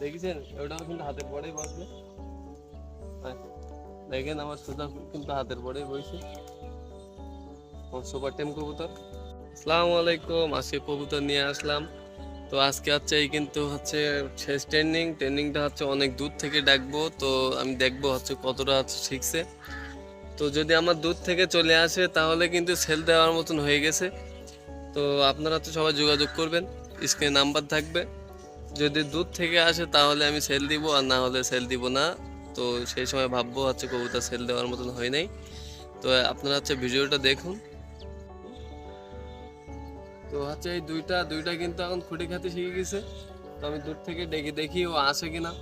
দেখেছেন? ওটাও কিন্তু হাতের পরেই বসবে। হ্যাঁ, দেখেন আমার সুতা কিন্তু হাতের পরেই বইছে। সুপার টেম কবুতর। আসসালামু আলাইকুম আজকে কবুতর নিয়ে আসলাম। তো আজকে হচ্ছে এই কিন্তু হচ্ছে শেষ ট্রেনিং ট্রেনিংটা হচ্ছে অনেক দূর থেকে ডাকবো তো আমি দেখব হচ্ছে কতটা হচ্ছে শিখছে। তো যদি আমার দূর থেকে চলে আসে তাহলে কিন্তু সেল দেওয়ার মতন হয়ে গেছে। তো আপনারা তো সবাই যোগাযোগ করবেন। স্ক্রিনে নাম্বার থাকবে। যদি দূর থেকে আসে তাহলে আমি সেল দিব, আর না হলে সেল দিব না। তো সেই সময় ভাববো হচ্ছে কবুতর সেল দেওয়ার মতন হয় নাই। তো আপনারা হচ্ছে ভিডিওটা দেখুন। তো হচ্ছে এই দুইটা দুইটা কিন্তু এখন খুঁটি খাতে শিখে গেছে। তো আমি দূর থেকে ডেকে দেখি ও আসে কিনা।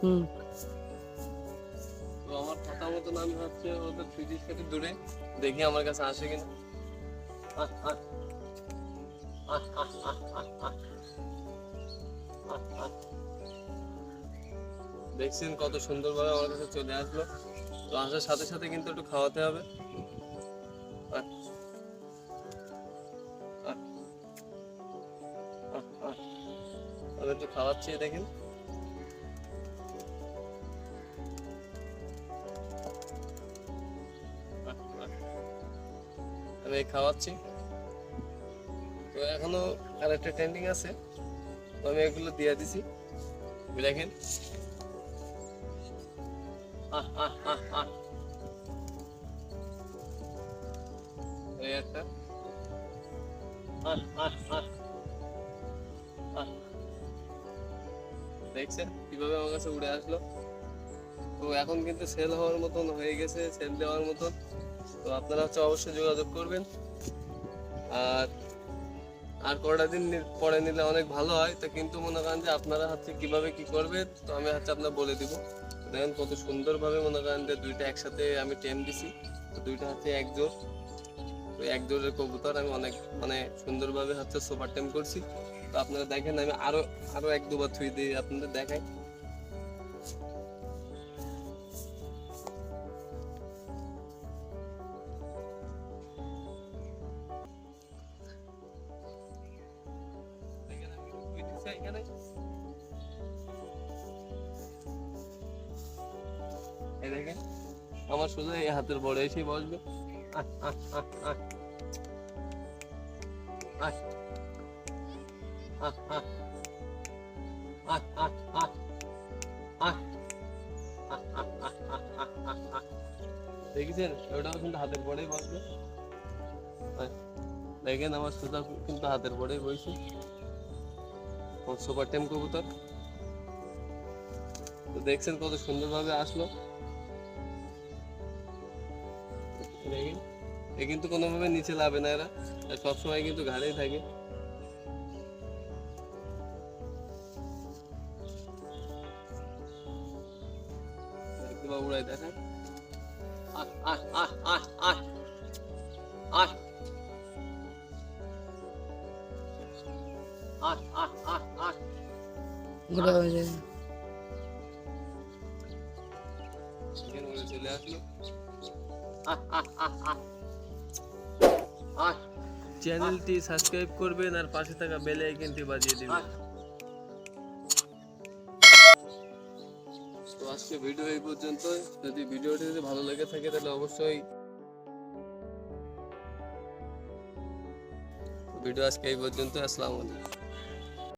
তো আমার কথা মতন আমি হচ্ছে ওদের ফিজিক্স থেকে দূরে, দেখি আমার কাছে আসে কিনা। দেখছেন কত সুন্দরভাবে আমার কাছে চলে আসলো। তো আসার সাথে সাথে কিন্তু একটু খাওয়াতে হবে। একটু খাওয়াচ্ছি, দেখেন। আমি খাওয়াচ্ছি। তো এখনও আরেকটা ট্রেন্ডিং আছে। তো আমি এগুলো দিয়ে দিছি। দেখেন। একটা। দেখছেন কীভাবে আমার কাছে উড়ে আসলো? তো এখন কিন্তু সেল হওয়ার মতন হয়ে গেছে সেল দেওয়ার মতন। তো আপনারা হচ্ছে অবশ্যই যোগাযোগ করবেন। আর আর কটা দিন পরে নিলে অনেক ভালো হয়। তো কিন্তু মনে করেন যে আপনারা হচ্ছে কীভাবে কি করবেন, তো আমি হচ্ছে আপনার বলে দিব। দেখেন কত সুন্দরভাবে মনে করেন যে দুইটা একসাথে আমি টেম দিছি। তো দুইটা হচ্ছে এক জোর তো এক জোরের কবুতর আমি অনেক মানে সুন্দরভাবে হচ্ছে সুপার টেম করছি। তো আপনারা দেখেন, আমি আরও আরও এক দুবার থুই দিয়ে আপনাদের দেখাই। এখানে? এই দেখেন, আমার শুধু এই হাতের বড় এসে বসবে। দেখেছেন? ওটাও কিন্তু হাতের বড়েই বসবে। দেখেন, আমার শুধু কিন্তু হাতের বড়েই বসে। সুপার টেম কবুতর। তো দেখছেন কত সুন্দরভাবে আসলো। এ কিন্তু কোনোভাবে নিচে লাভে না এরা। সবসময় কিন্তু ঘাড়েই থাকে। উড়াই দেখায় আহ আহ আহ আহ আহ। আহ আহ আহ আহ আহ ঘোরা হয়ে যায় চলে আসলো আহ আহ আহ আহ আহ চ্যানেলটি সাবস্ক্রাইব করবেন আর পাশে থাকা বেল আইকনটি বাজিয়ে দিবেন। তো আজকে ভিডিও এই পর্যন্ত যদি ভিডিওটি যদি ভালো লেগে থাকে তাহলে অবশ্যই ভিডিও আজকে এই পর্যন্ত আসসালামু আলাইকুম।